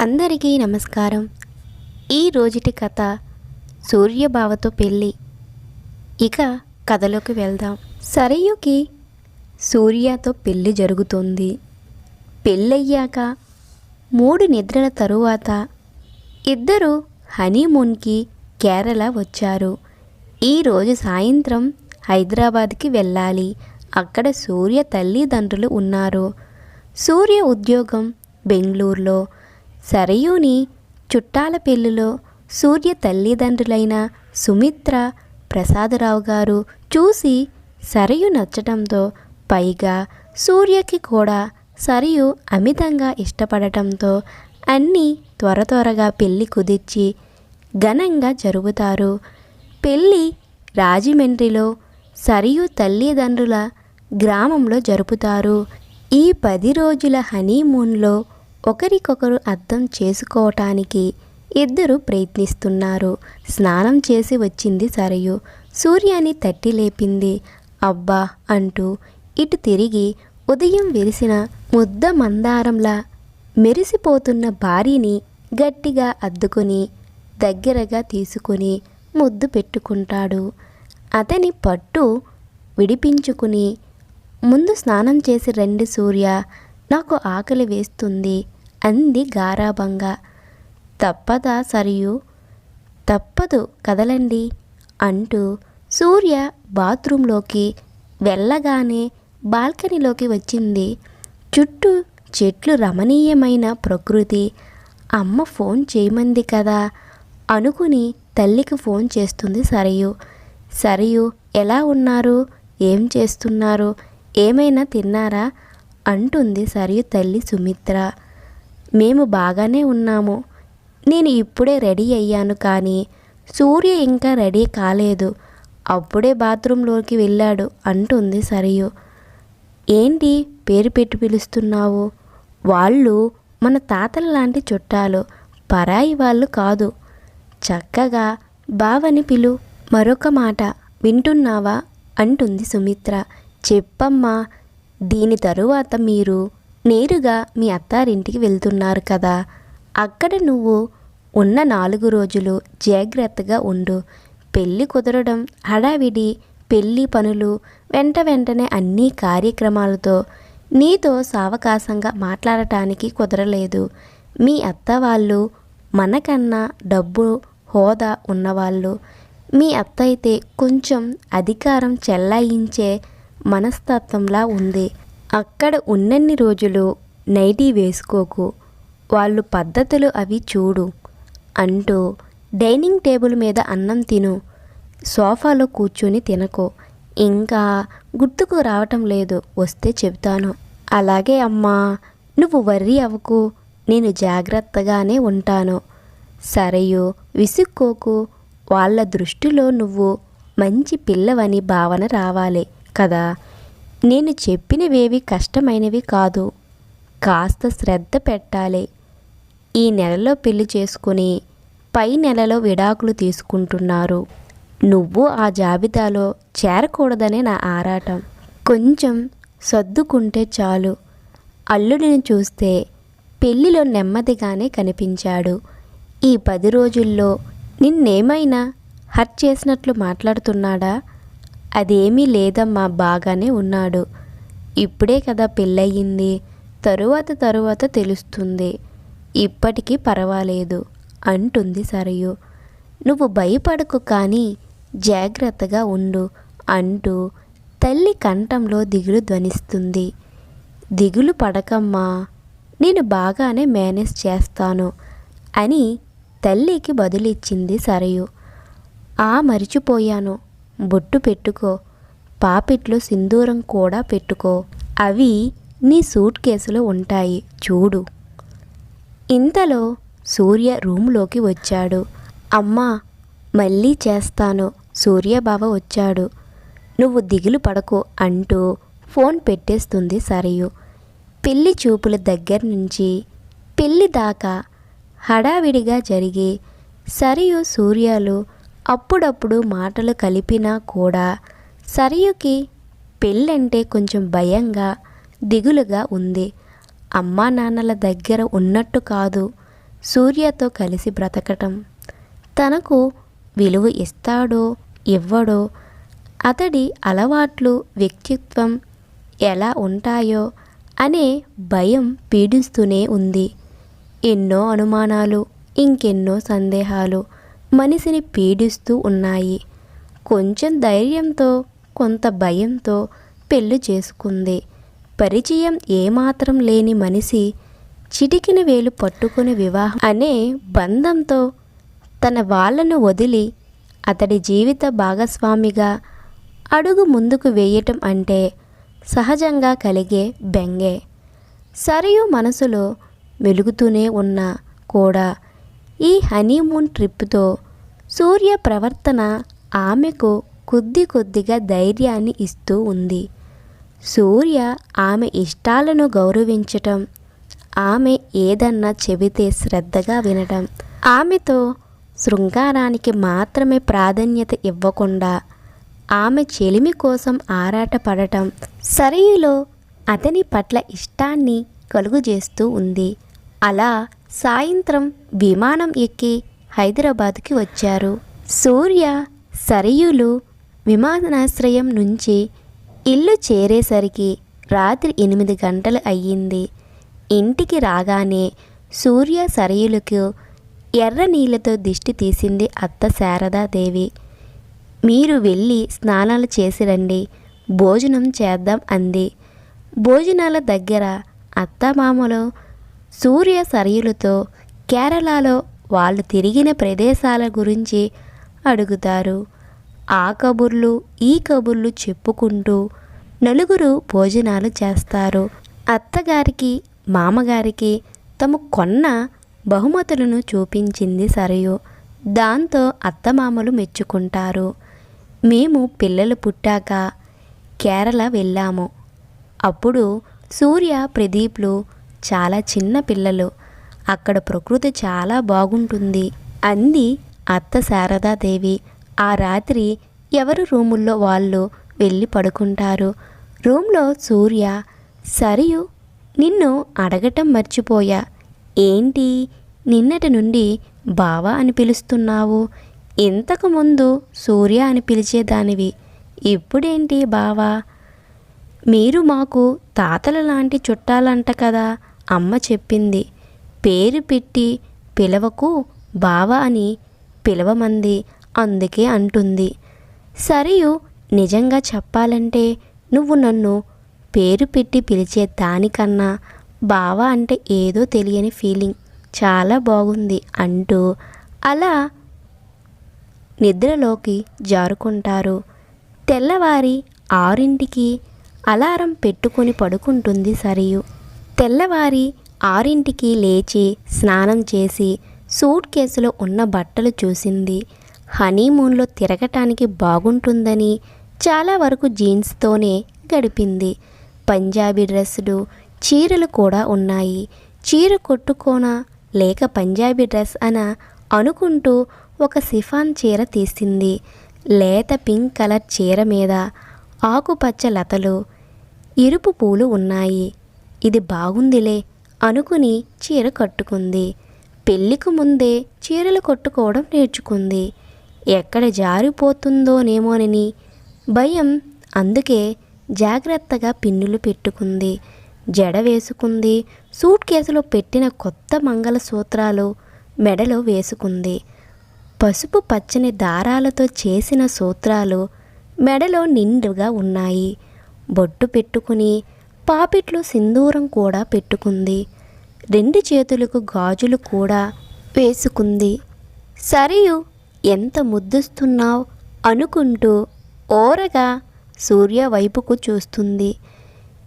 అందరికీ నమస్కారం. ఈ రోజుటి కథ సూర్యబావతో పెళ్ళి. ఇక కథలోకి వెళ్దాం. సరయుకి సూర్యతో పెళ్ళి జరుగుతుంది. పెళ్ళయ్యాక మూడు నిద్రల తరువాత ఇద్దరు హనీమూన్కి కేరళ వచ్చారు. ఈరోజు సాయంత్రం హైదరాబాద్కి వెళ్ళాలి. అక్కడ సూర్య తల్లిదండ్రులు ఉన్నారు. సూర్య ఉద్యోగం బెంగళూరులో. సరయుని చుట్టాల పెళ్ళిలో సూర్య తల్లిదండ్రులైన సుమిత్ర ప్రసాదరావు గారు చూసి సరయు నచ్చటంతో పైగా సూర్యకి కూడా సరియు అమితంగా ఇష్టపడటంతో అన్నీ త్వర త్వరగా పెళ్ళి కుదిర్చి ఘనంగా జరుగుతారు. పెళ్ళి రాజమండ్రిలో సరియు తల్లిదండ్రుల గ్రామంలో జరుపుతారు. ఈ పది రోజుల హనీమూన్లో ఒకరికొకరు అర్థం చేసుకోవటానికి ఇద్దరు ప్రయత్నిస్తున్నారు. స్నానం చేసి వచ్చింది సరయు. సూర్యాన్ని తట్టి లేపింది. అబ్బా అంటూ ఇటు తిరిగి ఉదయం విరిసిన ముద్ద మందారంలా మెరిసిపోతున్న భార్యని గట్టిగా అద్దుకొని దగ్గరగా తీసుకుని ముద్దు పెట్టుకుంటాడు. అతని పట్టు విడిపించుకుని ముందు స్నానం చేసి రండి సూర్య నాకు ఆకలి వేస్తుంది. అంది గారాభంగా. తప్పదా సరియు? తప్పదు కదలండి అంటూ సూర్య బాత్రూంలోకి వెళ్ళగానే బాల్కనీలోకి వచ్చింది. చుట్టూ చెట్లు రమణీయమైన ప్రకృతి. అమ్మ ఫోన్ చేయమంది కదా అనుకుని తల్లికి ఫోన్ చేస్తుంది సరయు. సరియు ఎలా ఉన్నారు? ఏం చేస్తున్నారు? ఏమైనా తిన్నారా? అంటుంది సరియు తల్లి సుమిత్ర. మేము బాగానే ఉన్నాము. నేను ఇప్పుడే రెడీ అయ్యాను కానీ సూర్య ఇంకా రెడీ కాలేదు. అప్పుడే బాత్రూంలోకి వెళ్ళాడు అంటుంది సరియు. ఏంటి పేరు పెట్టి పిలుస్తున్నావు? వాళ్ళు మన తాతల లాంటి చుట్టాలు. పరాయి వాళ్ళు కాదు. చక్కగా బావని పిలు. మరొక మాట వింటున్నావా? అంటుంది సుమిత్ర. చెప్పమ్మా దీని తరువాత మీరు నేరుగా మీ అత్తారింటికి వెళ్తున్నారు కదా. అక్కడ నువ్వు ఉన్న నాలుగు రోజులు జాగ్రత్తగా ఉండు. పెళ్ళి కుదరడం హడావిడి పెళ్ళి పనులు వెంట వెంటనే అన్ని కార్యక్రమాలతో నీతో సావకాశంగా మాట్లాడటానికి కుదరలేదు. మీ అత్త వాళ్ళు మనకన్నా డబ్బు హోదా ఉన్నవాళ్ళు. మీ అత్త అయితే కొంచెం అధికారం చెల్లాయించే మనస్తత్వంలా ఉంది. అక్కడ ఉన్నన్ని రోజులు నైటీ వేసుకోకు వాళ్ళు పద్ధతులు అవి చూడు అంటూ డైనింగ్ టేబుల్ మీద అన్నం తిను సోఫాలో కూర్చొని తినకో. ఇంకా గుర్తుకు రావటం లేదు వస్తే చెబుతాను. అలాగే అమ్మా నువ్వు వర్రీ అవ్వకు నేను జాగ్రత్తగానే ఉంటాను. సరయు విసుక్కోకు వాళ్ళ దృష్టిలో నువ్వు మంచి పిల్లవని భావన రావాలి కదా. నేను చెప్పినవేవి కష్టమైనవి కాదు. కాస్త శ్రద్ధ పెట్టాలి. ఈ నెలలో పెళ్ళి చేసుకుని పై నెలలో విడాకులు తీసుకుంటున్నారు. నువ్వు ఆ జాబితాలో చేరకూడదనే నా ఆరాటం. కొంచెం సర్దుకుంటే చాలు. అల్లుడిని చూస్తే పెళ్ళిలో నెమ్మదిగానే కనిపించాడు. ఈ పది రోజుల్లో నిన్నేమైనా హర్ట్ చేసినట్లు మాట్లాడుతున్నాడా? అదేమీ లేదమ్మా బాగానే ఉన్నాడు. ఇప్పుడే కదా పెళ్ళయింది. తరువాత తరువాత తెలుస్తుంది. ఇప్పటికీ పర్వాలేదు అంటుంది సరయు. నువ్వు భయపడకు కానీ జాగ్రత్తగా ఉండు అంటూ తల్లి కంఠంలో దిగులు ధ్వనిస్తుంది. దిగులు పడకమ్మా నేను బాగానే మేనేజ్ చేస్తాను అని తల్లికి బదులిచ్చింది సరయు. ఆ మరిచిపోయాను. బొట్టు పెట్టుకో. పాపిట్లో సింధూరం కూడా పెట్టుకో. అవి నీ సూట్ కేసులో ఉంటాయి. చూడు. ఇంతలో సూర్య రూమ్లోకి వచ్చాడు. అమ్మా మళ్ళీ చేస్తాను. సూర్యబావ వచ్చాడు. నువ్వు దిగులు పడకు అంటూ ఫోన్ పెట్టేస్తుంది సరియు. పెళ్ళి చూపుల దగ్గర నుంచి పెళ్ళి దాకా హడావిడిగా జరిగి సరియు సూర్యాలు అప్పుడప్పుడు మాటలు కలిపినా కూడా సరియుకి పెళ్ళంటే కొంచెం భయంగా దిగులుగా ఉంది. అమ్మా నాన్నల దగ్గర ఉన్నట్టు కాదు సూర్యతో కలిసి బ్రతకటం. తనకు విలువ ఇస్తాడో ఇవ్వడో అతడి అలవాట్లు వ్యక్తిత్వం ఎలా ఉంటాయో అనే భయం పీడిస్తూనే ఉంది. ఎన్నో అనుమానాలు ఇంకెన్నో సందేహాలు మనిషిని పీడిస్తూ ఉన్నాయి. కొంచెం ధైర్యంతో కొంత భయంతో పెళ్ళి చేసుకుంది. పరిచయం ఏమాత్రం లేని మనిషి చిటికిన వేలు పట్టుకుని వివాహం అనే బంధంతో తన వాళ్ళను వదిలి అతడి జీవిత భాగస్వామిగా అడుగు ముందుకు వేయటం అంటే సహజంగా కలిగే బెంగే. సరియు మనసులో మెలుగుతూనే ఉన్నా కూడా ఈ హనీమూన్ ట్రిప్తో సూర్య ప్రవర్తన ఆమెకు కొద్ది కొద్దిగా ధైర్యాన్ని ఇస్తూ ఉంది. సూర్య ఆమె ఇష్టాలను గౌరవించటం ఆమె ఏదన్నా చెబితే శ్రద్ధగా వినటం ఆమెతో శృంగారానికి మాత్రమే ప్రాధాన్యత ఇవ్వకుండా ఆమె చెలిమి కోసం ఆరాటపడటం సరయులో అతని పట్ల ఇష్టాన్ని కలుగుజేస్తూ ఉంది. అలా సాయంత్రం విమానం ఎక్కి హైదరాబాద్కి వచ్చారు. సూర్య సరయులు విమానాశ్రయం నుంచి ఇల్లు చేరేసరికి రాత్రి ఎనిమిది గంటలు అయ్యింది. ఇంటికి రాగానే సూర్య సరయులకు ఎర్ర నీళ్ళతో దిష్టి తీసింది అత్త శారదాదేవి మీరు వెళ్ళి స్నానాలు చేసి రండి భోజనం చేద్దాం అంది. భోజనాల దగ్గర అత్తమామలు సూర్య సరయులతో కేరళలో వాళ్ళు తిరిగిన ప్రదేశాల గురించి అడుగుతారు. ఆ కబుర్లు ఈ కబుర్లు చెప్పుకుంటూ నలుగురు భోజనాలు చేస్తారు. అత్తగారికి మామగారికి తము కొన్న బహుమతులను చూపించింది సరయు. దాంతో అత్తమామలు మెచ్చుకుంటారు. మేము పిల్లలు పుట్టాక కేరళ వెళ్ళాము. అప్పుడు సూర్య ప్రదీప్లు చాలా చిన్న పిల్లలు. అక్కడ ప్రకృతి చాలా బాగుంటుంది అంది అత్త శారదాదేవి. ఆ రాత్రి ఎవరు రూముల్లో వాళ్ళు వెళ్ళి పడుకుంటారు? రూమ్లో సూర్య సరియు నిన్ను అడగటం మర్చిపోయా. ఏంటి? నిన్నటి నుండి బావా అని పిలుస్తున్నావు. ఇంతకు ముందు సూర్య అని పిలిచేదానివి. ఇప్పుడేంటి బావా? మీరు మాకు తాతల లాంటి చుట్టాలంట కదా అమ్మ చెప్పింది. పేరు పెట్టి పిలవకు బావ అని పిలవమంది అందుకే అంటుంది. సరియు నిజంగా చెప్పాలంటే నువ్వు నన్ను పేరు పెట్టి పిలిచే దానికన్నా బావ అంటే ఏదో తెలియని ఫీలింగ్ చాలా బాగుంది అంటూ అలా నిద్రలోకి జారుకుంటారు. తెల్లవారి ఆరింటికి అలారం పెట్టుకొని పడుకుంటుంది సరియు. తెల్లవారి ఆరింటికి లేచి స్నానం చేసి సూట్ కేసులో ఉన్న బట్టలు చూసింది. హనీమూన్లో తిరగటానికి బాగుంటుందని చాలా వరకు జీన్స్తోనే గడిపింది. పంజాబీ డ్రెస్సులు చీరలు కూడా ఉన్నాయి. చీర కొట్టుకోనా లేక పంజాబీ డ్రెస్ అన అనుకుంటూ ఒక సిఫాన్ చీర తీసింది. లేత పింక్ కలర్ చీర మీద ఆకుపచ్చ లతలు ఎరుపు పూలు ఉన్నాయి. ఇది బాగుందిలే అనుకుని చీర కట్టుకుంది. పెళ్ళికి ముందే చీరలు కట్టుకోవడం నేర్చుకుంది. ఎక్కడ జారిపోతుందోనేమోనని భయం. అందుకే జాగ్రత్తగా పిన్నులు పెట్టుకుంది. జడ వేసుకుంది. సూట్ కేసులో పెట్టిన కొత్త మంగళసూత్రాలు మెడలో వేసుకుంది. పసుపు పచ్చని దారాలతో చేసిన సూత్రాలు మెడలో నిండుగా ఉన్నాయి. బొట్టు పెట్టుకుని పాపిట్లో సింధూరం కూడా పెట్టుకుంది. రెండు చేతులకు గాజులు కూడా వేసుకుంది. సరియు ఎంత ముద్దుస్తున్నావు? అనుకుంటూ ఓరగా సూర్య వైపుకు చూస్తుంది.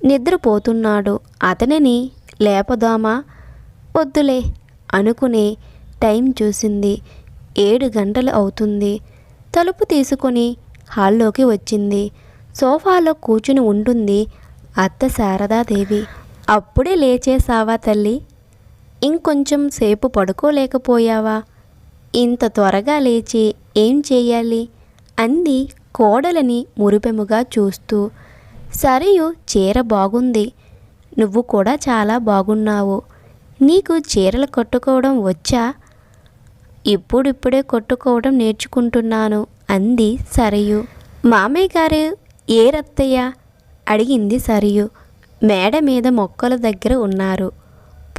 నిద్రపోతున్నాడు. అతనిని లేపదామా? వద్దులే అనుకునే టైం చూసింది. ఏడు గంటలు అవుతుంది. తలుపు తీసుకొని హాల్లోకి వచ్చింది. సోఫాలో కూర్చుని ఉంటుంది అత్త శారదాదేవి. అప్పుడే లేచేసావా తల్లి? ఇంకొంచెం సేపు పడుకోలేకపోయావా? ఇంత త్వరగా లేచి ఏం చేయాలి? అంది కోడలని మురిపెముగా చూస్తూ. సరియు చీర బాగుంది. నువ్వు కూడా చాలా బాగున్నావు. నీకు చీరలు కట్టుకోవడం వచ్చా? ఇప్పుడిప్పుడే కొట్టుకోవడం నేర్చుకుంటున్నాను అంది సరయు. మామయ్య గారు ఏ రత్తయ్య? అడిగింది సరియు. మేడ మీద మొక్కల దగ్గర ఉన్నారు.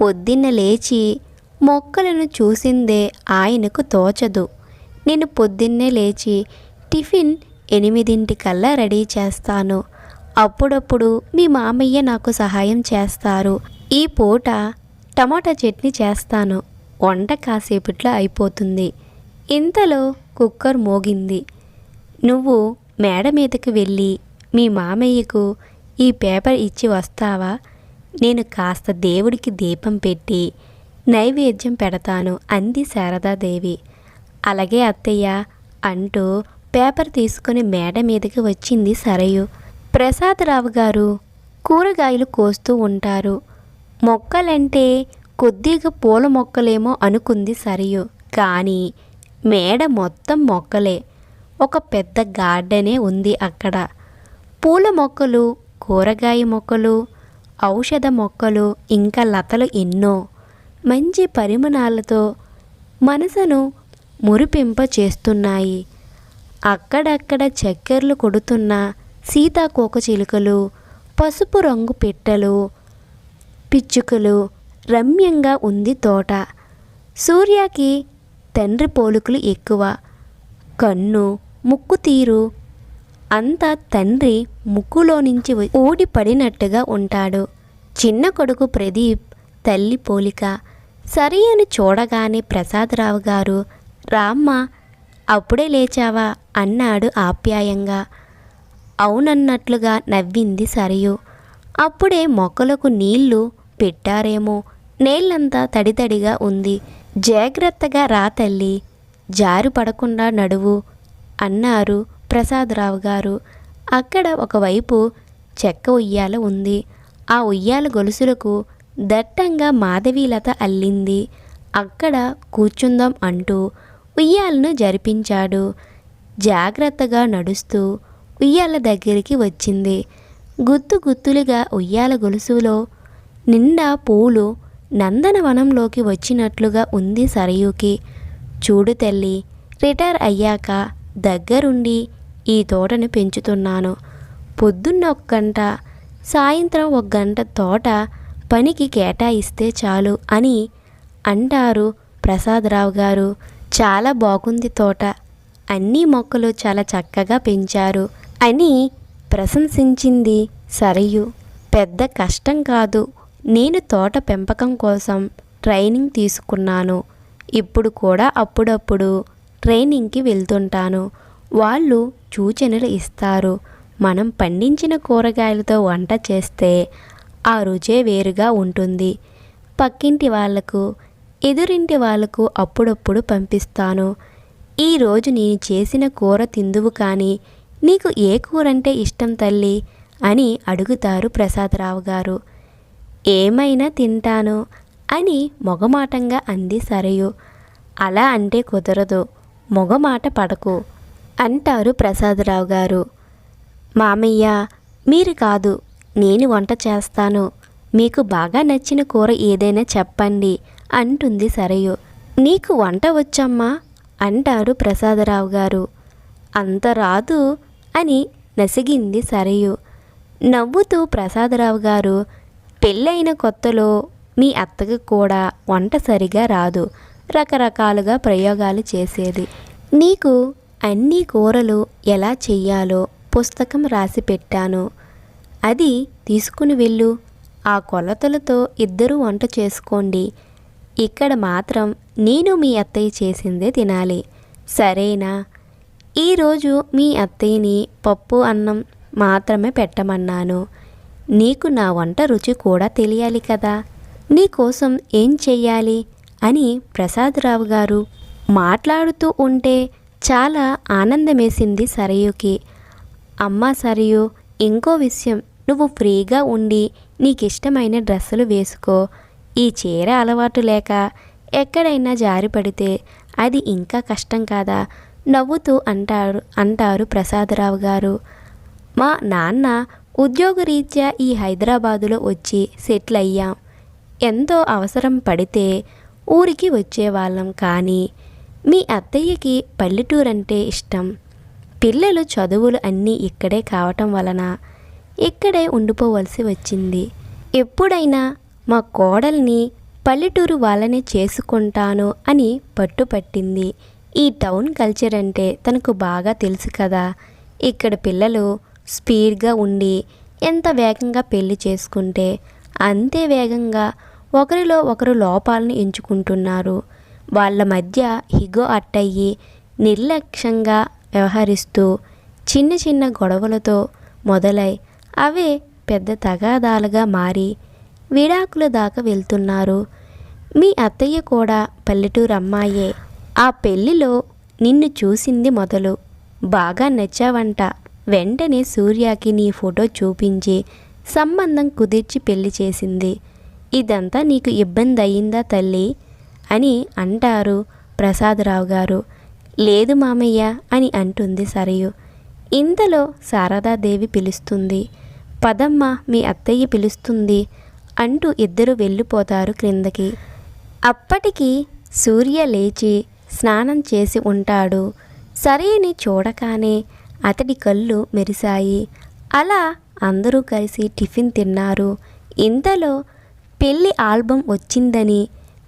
పొద్దున్న లేచి మొక్కలను చూసిందే ఆయనకు తోచదు. నేను పొద్దున్నే లేచి టిఫిన్ ఎనిమిదింటికల్లా రెడీ చేస్తాను. అప్పుడప్పుడు మీ మామయ్య నాకు సహాయం చేస్తారు. ఈ పూట టమాటా చట్నీ చేస్తాను. వంట కాసేపట్లో అయిపోతుంది. ఇంతలో కుక్కర్ మోగింది. నువ్వు మేడ మీదకి వెళ్ళి మీ మామయ్యకు ఈ పేపర్ ఇచ్చి వస్తావా? నేను కాస్త దేవుడికి దీపం పెట్టి నైవేద్యం పెడతాను అంది శారదాదేవి. అలాగే అత్తయ్య అంటూ పేపర్ తీసుకుని మేడ మీదకి వచ్చింది సరయు. ప్రసాదరావు గారు కూరగాయలు కోస్తూ ఉంటారు. మొక్కలంటే కొద్దిగా పూల మొక్కలేమో అనుకుంది సరియు. కానీ మేడ మొత్తం మొక్కలే. ఒక పెద్ద గార్డెనే ఉంది అక్కడ. పూల మొక్కలు కూరగాయ మొక్కలు ఔషధ మొక్కలు ఇంకా లతలు ఎన్నో. మంచి పరిమాణాలతో మనసును మురిపింప చేస్తున్నాయి అక్కడక్కడ చక్కెరలు కొడుతున్న సీతాకోక చిలుకలు పసుపు రంగు పిట్టలు పిచ్చుకలు రమ్యంగా ఉంది తోట. సూర్యకి తండ్రి పోలుకులు ఎక్కువ. కన్ను ముక్కు తీరు. అంతా తండ్రి ముక్కులో నుంచి ఓడిపడినట్టుగా ఊడి పడినట్టుగా ఉంటాడు. చిన్న కొడుకు ప్రదీప్ తల్లి పోలిక. సరి అని చూడగానే ప్రసాదరావు గారు రామ్మ అప్పుడే లేచావా? అన్నాడు ఆప్యాయంగా. అవునన్నట్లుగా నవ్వింది సరియు. అప్పుడే మొక్కలకు నీళ్ళు పెట్టారేమో. నేలంతా తడితడిగా ఉంది. జాగ్రత్తగా రా తల్లి. జారు పడకుండా నడువు. అన్నారు ప్రసాదరావు గారు. అక్కడ ఒకవైపు చెక్క ఉయ్యాల ఉంది. ఆ ఉయ్యాల గొలుసులకు దట్టంగా మాధవీలత అల్లింది. అక్కడ కూర్చుందాం అంటూ ఉయ్యాలను జరిపించాడు. జాగ్రత్తగా నడుస్తూ ఉయ్యాల దగ్గరికి వచ్చింది. గుత్తు గుత్తులుగా ఉయ్యాల గొలుసులో నిండా పూలు నందనవనంలోకి వచ్చినట్లుగా ఉంది సరయుకి. చూడు తల్లి రిటైర్ అయ్యాక దగ్గరుండి ఈ తోటను పెంచుతున్నాను. పొద్దున్న ఒక గంట సాయంత్రం ఒక గంట తోట పనికి కేటాయిస్తే చాలు అని అంటారు ప్రసాదరావు గారు. చాలా బాగుంది తోట. అన్ని మొక్కలు చాలా చక్కగా పెంచారు అని ప్రశంసించింది సరయు. పెద్ద కష్టం కాదు. నేను తోట పెంపకం కోసం ట్రైనింగ్ తీసుకున్నాను. ఇప్పుడు కూడా అప్పుడప్పుడు ట్రైనింగ్కి వెళ్తుంటాను. వాళ్ళు సూచనలు ఇస్తారు. మనం పండించిన కూరగాయలతో వంట చేస్తే ఆ రుచే వేరుగా ఉంటుంది. పక్కింటి వాళ్ళకు ఎదురింటి వాళ్ళకు అప్పుడప్పుడు పంపిస్తాను. ఈరోజు నేను చేసిన కూర తిందువు కానీ నీకు ఏ కూర అంటే ఇష్టం తల్లి? అని అడుగుతారు ప్రసాదరావు గారు. ఏమైనా తింటాను అని మొగమాటంగా అంది సరయు. అలా అంటే కుదరదు. మొగమాట పడకు అంటారు ప్రసాదరావు గారు. మామయ్య మీరు కాదు నేను వంట చేస్తాను. మీకు బాగా నచ్చిన కూర ఏదైనా చెప్పండి అంటుంది సరయు. నీకు వంట వచ్చమ్మా అంటారు ప్రసాదరావు గారు. అంత రాదు అని నసిగింది సరయు. నవ్వుతూ ప్రసాదరావు గారు పెళ్ళైన కొత్తలో మీ అత్తకు కూడా వంట సరిగా రాదు. రకరకాలుగా ప్రయోగాలు చేసేది. నీకు అన్ని కూరలు ఎలా చెయ్యాలో పుస్తకం రాసి పెట్టాను. అది తీసుకుని వెళ్ళు. ఆ కొలతలతో ఇద్దరూ వంట చేసుకోండి. ఇక్కడ మాత్రం నేను మీ అత్తయ్య చేసిందే తినాలి. సరేనా? ఈరోజు మీ అత్తయ్యని పప్పు అన్నం మాత్రమే పెట్టమన్నాను. నీకు నా వంట రుచి కూడా తెలియాలి కదా. నీకోసం ఏం చెయ్యాలి? అని ప్రసాదరావు గారు మాట్లాడుతూ ఉంటే చాలా ఆనందమేసింది సరయుకి. అమ్మా సరియు ఇంకో విషయం. నువ్వు ఫ్రీగా ఉండి నీకిష్టమైన డ్రెస్సులు వేసుకో. ఈ చీర అలవాటు లేక ఎక్కడైనా జారి పడితే అది ఇంకా కష్టం కాదా? నవ్వుతూ అంటారు అంటారు ప్రసాదరావు గారు. మా నాన్న ఉద్యోగరీత్యా ఈ హైదరాబాదులో వచ్చి సెటిల్ అయ్యాం. ఎంతో అవసరం పడితే ఊరికి వచ్చేవాళ్ళం కానీ మీ అత్తయ్యకి పల్లెటూరంటే ఇష్టం. పిల్లలు చదువులు అన్నీ ఇక్కడే కావటం వలన ఇక్కడే ఉండిపోవలసి వచ్చింది. ఎప్పుడైనా మా కోడల్ని పల్లెటూరు వాళ్ళనే చేసుకుంటాను అని పట్టుపట్టింది ఈ టౌన్ కల్చర్ అంటే తనకు బాగా తెలుసు కదా. ఇక్కడ పిల్లలు స్పీడ్గా ఉండి ఎంత వేగంగా పెళ్ళి చేసుకుంటే అంతే వేగంగా ఒకరిలో ఒకరు లోపాలను ఎంచుకుంటున్నారు. వాళ్ళ మధ్య హిగో అట్టయ్యి నిర్లక్ష్యంగా వ్యవహరిస్తూ చిన్న చిన్న గొడవలతో మొదలై అవే పెద్ద తగాదాలుగా మారి విడాకుల దాకా వెళ్తున్నారు. మీ అత్తయ్య కూడా పల్లెటూరు అమ్మాయే. ఆ పెళ్ళిలో నిన్ను చూసింది మొదలు. బాగా నచ్చావంట. వెంటనే సూర్యకి నీ ఫోటో చూపించి సంబంధం కుదిర్చి పెళ్ళి చేసింది. ఇదంతా నీకు ఇబ్బంది అయ్యిందా తల్లి? అని అంటారు ప్రసాదరావు గారు. లేదు మామయ్య అని అంటుంది సరయు. ఇంతలో శారదాదేవి పిలుస్తుంది. పదమ్మ మీ అత్తయ్య పిలుస్తుంది అంటూ ఇద్దరు వెళ్ళిపోతారు క్రిందకి. అప్పటికి సూర్య లేచి స్నానం చేసి ఉంటాడు. సరైని చూడగానే అతడి కళ్ళు మెరిశాయి. అలా అందరూ కలిసి టిఫిన్ తిన్నారు. ఇంతలో పెళ్ళి ఆల్బమ్ వచ్చిందని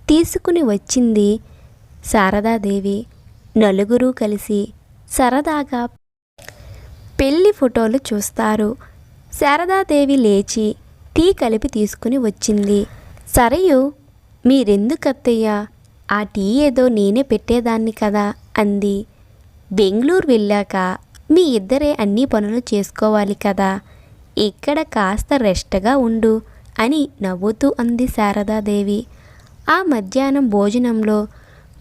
తీసుకుని వచ్చింది శారదాదేవి. నలుగురు కలిసి సరదాగా పెళ్ళి ఫోటోలు చూస్తారు. శారదాదేవి లేచి టీ కలిపి తీసుకుని వచ్చింది. సరయు మీరెందుకత్తయ్యా? ఆ టీ ఏదో నేనే పెట్టేదాన్ని కదా అంది. బెంగళూరు వెళ్ళాక మీ ఇద్దరే అన్ని పనులు చేసుకోవాలి కదా. ఇక్కడ కాస్త రెస్ట్గా ఉండు. అని నవ్వుతూ అంది శారదాదేవి. ఆ మధ్యాహ్నం భోజనంలో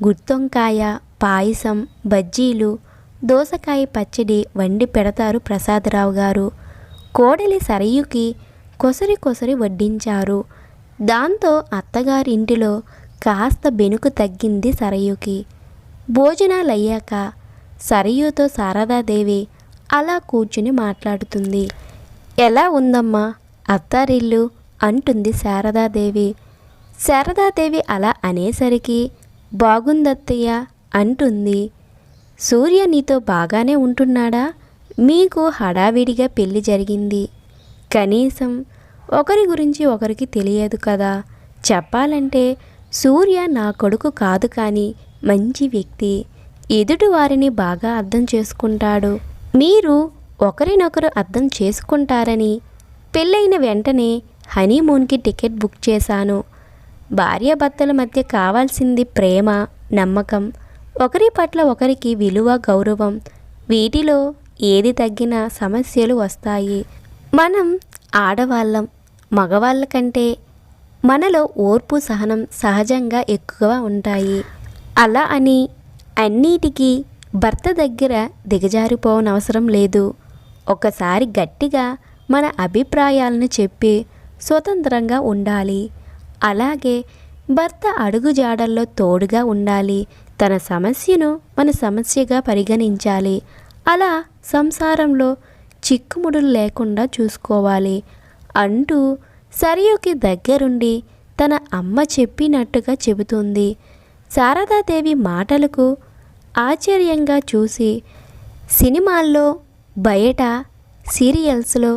గుత్తొంకాయ పాయసం బజ్జీలు దోసకాయ పచ్చడి వండి పెడతారు ప్రసాదరావు గారు. కోడలి సరయుకి కొసరి కొసరి వడ్డించారు. దాంతో అత్తగారింటిలో కాస్త బెనుకు తగ్గింది సరయుకి. భోజనాలయ్యాక సరయుతో శారదాదేవి అలా కూర్చుని మాట్లాడుతుంది. ఎలా ఉందమ్మా? అత్తారిల్లు అంటుంది శారదాదేవి. శారదాదేవి అలా అనేసరికి బాగుందత్తయ్య అంటుంది. సూర్య నీతో బాగానే ఉంటున్నాడా? మీకు హడావిడిగా పెళ్ళి జరిగింది. కనీసం ఒకరి గురించి ఒకరికి తెలియదు కదా. చెప్పాలంటే సూర్య నా కొడుకు కాదు కానీ మంచి వ్యక్తి. ఎదుటి వారిని బాగా అర్థం చేసుకుంటాడు. మీరు ఒకరినొకరు అర్థం చేసుకుంటారని. పెళ్ళైన వెంటనే హనీమూన్కి టికెట్ బుక్ చేశాను. భార్యాభర్తల మధ్య కావాల్సింది ప్రేమ నమ్మకం. ఒకరి పట్ల ఒకరికి విలువ గౌరవం. వీటిలో ఏది తగ్గిన సమస్యలు వస్తాయి. మనం ఆడవాళ్ళం మగవాళ్ళ కంటే మనలో ఓర్పు సహనం సహజంగా ఎక్కువ ఉంటాయి. అలా అని అన్నిటికీ భర్త దగ్గర దిగజారిపోవనవసరం లేదు. ఒకసారి గట్టిగా మన అభిప్రాయాలను చెప్పి స్వతంత్రంగా ఉండాలి. అలాగే భర్త అడుగుజాడల్లో తోడుగా ఉండాలి. తన సమస్యను మన సమస్యగా పరిగణించాలి. అలా సంసారంలో చిక్కుముడులు లేకుండా చూసుకోవాలి. అంటూ సరియుకి దగ్గరుండి తన అమ్మ చెప్పినట్టుగా చెబుతుంది. శారదాదేవి మాటలకు ఆశ్చర్యంగా చూసి సినిమాల్లో బయట సీరియల్స్లో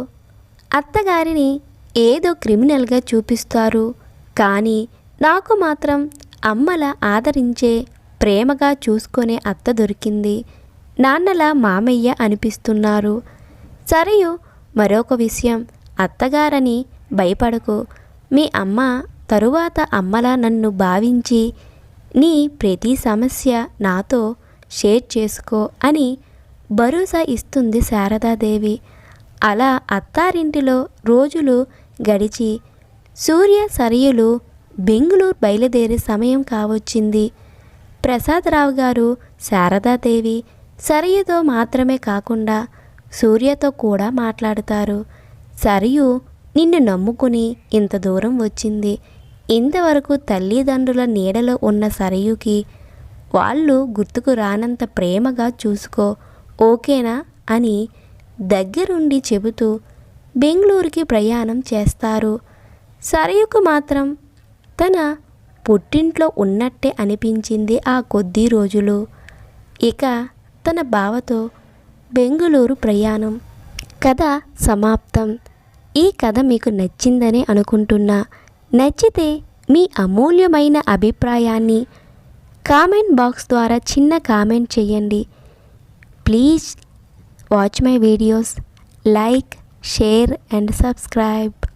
అత్తగారిని ఏదో క్రిమినల్గా చూపిస్తారు. కానీ నాకు మాత్రం అమ్మల ఆదరించే ప్రేమగా చూసుకునే అత్త దొరికింది. నాన్నల మామయ్య అనిపిస్తున్నారు. సరియు మరొక విషయం. అత్తగారని భయపడకు. మీ అమ్మ తరువాత అమ్మలా నన్ను భావించి నీ ప్రతి సమస్య నాతో షేర్ చేసుకో అని భరోసా ఇస్తుంది శారదాదేవి. అలా అత్తారింటిలో రోజులు గడిచి సూర్య సరయులు బెంగుళూరు బయలుదేరే సమయం కావచ్చింది. ప్రసాదరావు గారు శారదాదేవి సరయుతో మాత్రమే కాకుండా సూర్యతో కూడా మాట్లాడతారు. సరియు నిన్ను నమ్ముకుని ఇంత దూరం వచ్చింది. ఇంతవరకు తల్లిదండ్రుల నీడలో ఉన్న సరయుకి వాళ్ళు గుర్తుకు రానంత ప్రేమగా చూసుకో ఓకేనా అని దగ్గరుండి చెబుతూ బెంగళూరుకి ప్రయాణం చేస్తారు. సరయుకు మాత్రం తన పుట్టింట్లో ఉన్నట్టే అనిపించింది ఆ కొద్ది రోజులు. ఇక తన బావతో బెంగుళూరు ప్రయాణం కథ సమాప్తం. ఈ కథ మీకు నచ్చిందని అనుకుంటున్నా. నచ్చితే మీ అమూల్యమైన అభిప్రాయాన్ని కామెంట్ బాక్స్ ద్వారా చిన్న కామెంట్ చేయండి. Please watch my videos. Like share and subscribe